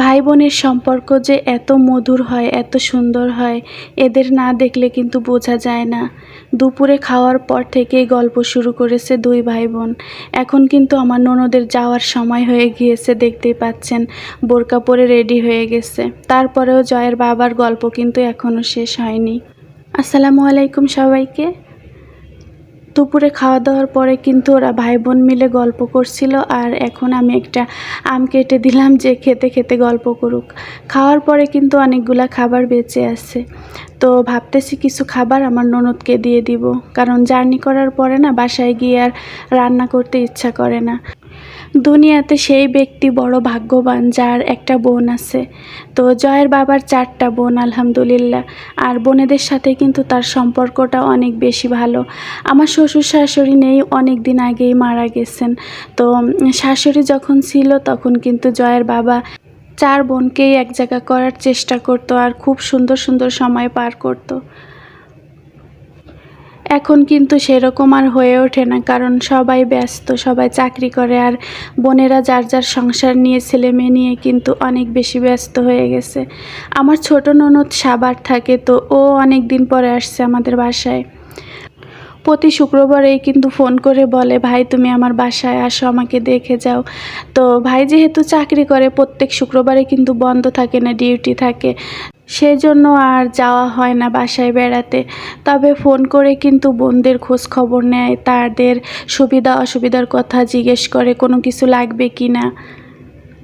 ভাই বোনের সম্পর্ক যে এত মধুর হয়, এত সুন্দর হয়, এদের না দেখলে কিন্তু বোঝা যায় না। দুপুরে খাওয়ার পর থেকেই গল্প শুরু করেছে দুই ভাই বোন এখন কিন্তু আমার ননদের যাওয়ার সময় হয়ে গিয়েছে, দেখতেই পাচ্ছেন। বোরকা পরে রেডি হয়ে গেছে। তারপরেও জয়ের বাবার গল্প কিন্তু এখনও শেষ হয়নি। আসসালামু আলাইকুম সবাইকে। দুপুরে খাওয়া দাওয়ার পরে কিন্তু ওরা ভাই বোন মিলে গল্প করছিল আর এখন আমি একটা আম কেটে দিলাম যে খেতে খেতে গল্প করুক। খাওয়ার পরে কিন্তু অনেকগুলা খাবার বেঁচে আছে। তো ভাবতেছি কিছু খাবার আমার ননদকে দিয়ে দিব, কারণ জার্নি করার পরে না বাসায় গিয়ে আর রান্না করতে ইচ্ছা করে না। দুনিয়াতে সেই ব্যক্তি বড় ভাগ্যবান যার একটা বোন আছে। তো জয়ের বাবার চারটা বোন, আলহামদুলিল্লাহ। আর বোনেদের সাথে কিন্তু তার সম্পর্কটা অনেক বেশি ভালো। আমার শ্বশুর শাশুড়ি নেই অনেক দিন আগেই মারা গেছেন। তো শাশুড়ি যখন ছিল তখন কিন্তু জয়ের বাবা চার বোনকেই এক জায়গা করার চেষ্টা করতো আর খুব সুন্দর সুন্দর সময় পার করতো। এখন কিন্তু সেরকম আর হয়ে ওঠে না, কারণ সবাই ব্যস্ত, সবাই চাকরি করে আর বোনেরা যার যার সংসার নিয়ে ছেলে মেয়ে নিয়ে কিন্তু অনেক বেশি ব্যস্ত হয়ে গেছে। আমার ছোট ননদ সাবার থাকে তো ও অনেক দিন পরে আসছে আমাদের বাসায়। প্রতি শুক্রবারেই কিন্তু ফোন করে বলে, ভাই, তুমি আমার বাসায় আসো, আমাকে দেখে যাও। তো ভাই যেহেতু চাকরি করে, প্রত্যেক শুক্রবারে কিন্তু বন্ধ থাকে না, ডিউটি থাকে। সেই জন্য আর যাওয়া হয় না বাসায় বেড়াতে। তবে ফোন করে কিন্তু বোনদের খোঁজ খবর নেয়, তাদের সুবিধা অসুবিধার কথা জিজ্ঞেস করে, কোনো কিছু লাগবে কি না?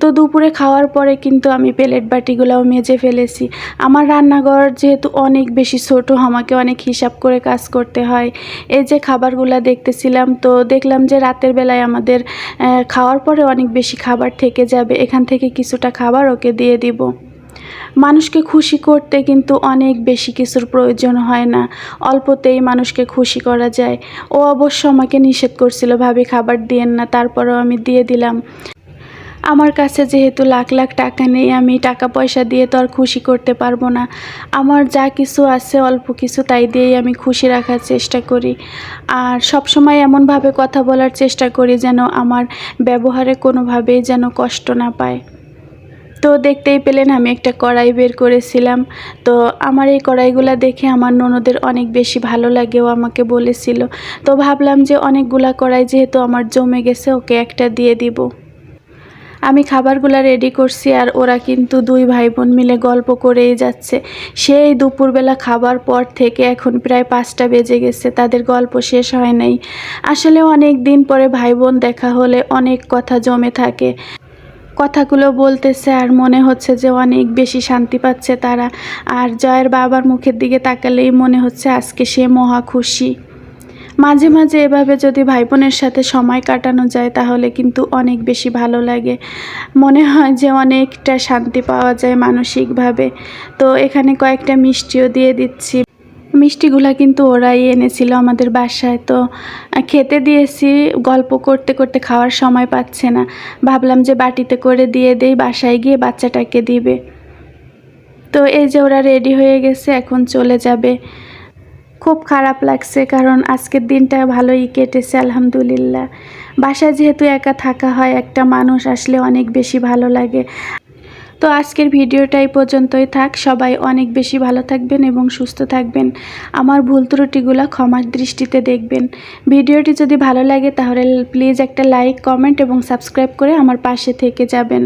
তো দুপুরে খাওয়ার পরে কিন্তু আমি প্লেট বাটিগুলোও মেজে ফেলেছি। আমার রান্নাঘর যেহেতু অনেক বেশি ছোট, আমাকে অনেক হিসাব করে কাজ করতে হয়। এই যে খাবারগুলো দেখতেছিলাম, তো দেখলাম যে রাতের বেলায় আমাদের খাওয়ার পরে অনেক বেশি খাবার থেকে যাবে। এখান থেকে কিছুটা খাবার ওকে দিয়ে দিব। মানুষকে খুশি করতে কিন্তু অনেক বেশি কিছুর প্রয়োজন হয় না। অল্পতেই মানুষকে খুশি করা যায়। ও অবশ্য আমাকে নিষেধ করছিল, ভাবি খাবার দিয়েন না। তারপরেও আমি দিয়ে দিলাম। আমার কাছে যেহেতু লাখ লাখ টাকা নেই, আমি টাকা পয়সা দিয়ে তো আর খুশি করতে পারব না। আমার যা কিছু আছে, অল্প কিছু তাই দিয়েই আমি খুশি রাখার চেষ্টা করি। আর সব সময় এমনভাবে কথা বলার চেষ্টা করি যেন আমার ব্যবহারে কোনোভাবেই যেন কষ্ট না পায়। তো দেখতেই পেলেন, আমি একটা কড়াই বের করেছিলাম। তো আমার এই কড়াইগুলো দেখে আমার ননদের অনেক বেশি ভালো লাগে, ও আমাকে বলেছিল। তো ভাবলাম যে অনেকগুলা কড়াই যেহেতু আমার জমে গেছে, ওকে একটা দিয়ে দিব। আমি খাবারগুলো রেডি করছি আর ওরা কিন্তু দুই ভাই বোন মিলে গল্প করেই যাচ্ছে। সেই দুপুরবেলা খাবার পর থেকে এখন প্রায় পাঁচটা বেজে গেছে, তাদের গল্প শেষ হয় নাই। আসলে অনেক দিন পরে ভাই বোন দেখা হলে অনেক কথা জমে থাকে। কথাগুলো বলতেছে আর মনে হচ্ছে যে অনেক বেশি শান্তি পাচ্ছে তারা। আর জয়ের বাবার মুখের দিকে তাকালেই মনে হচ্ছে আজকে সে মহা খুশি। মাঝে মাঝে এভাবে যদি ভাই বোনের সাথে সময় কাটানো যায়, তাহলে কিন্তু অনেক বেশি ভালো লাগে। মনে হয় যে অনেকটা শান্তি পাওয়া যায় মানসিকভাবে। তো এখানে কয়েকটা মিষ্টিও দিয়ে দিচ্ছি। মিষ্টিগুলা কিন্তু ওরাই এনেছিল আমাদের বাসায়। তো খেতে দিয়েছি, গল্প করতে করতে খাওয়ার সময় পাচ্ছে না। ভাবলাম যে বাটিতে করে দিয়ে দেই, বাসায় গিয়ে বাচ্চাটাকে দিবে। তো এই যে ওরা রেডি হয়ে গেছে, এখন চলে যাবে। খুব খারাপ লাগছে, কারণ আজকের দিনটা ভালোই কেটেছে, আলহামদুলিল্লাহ। বাসায় যেহেতু একা থাকা হয়, একটা মানুষ আসলে অনেক বেশি ভালো লাগে। তো আজকের ভিডিওটা এই পর্যন্তই থাক। সবাই অনেক বেশি ভালো থাকবেন এবং সুস্থ থাকবেন। আমার ভুল ত্রুটিগুলো ক্ষমার দৃষ্টিতে দেখবেন। ভিডিওটি যদি ভালো লাগে তাহলে প্লিজ একটা লাইক, কমেন্ট এবং সাবস্ক্রাইব করে আমার পাশে থেকে যাবেন।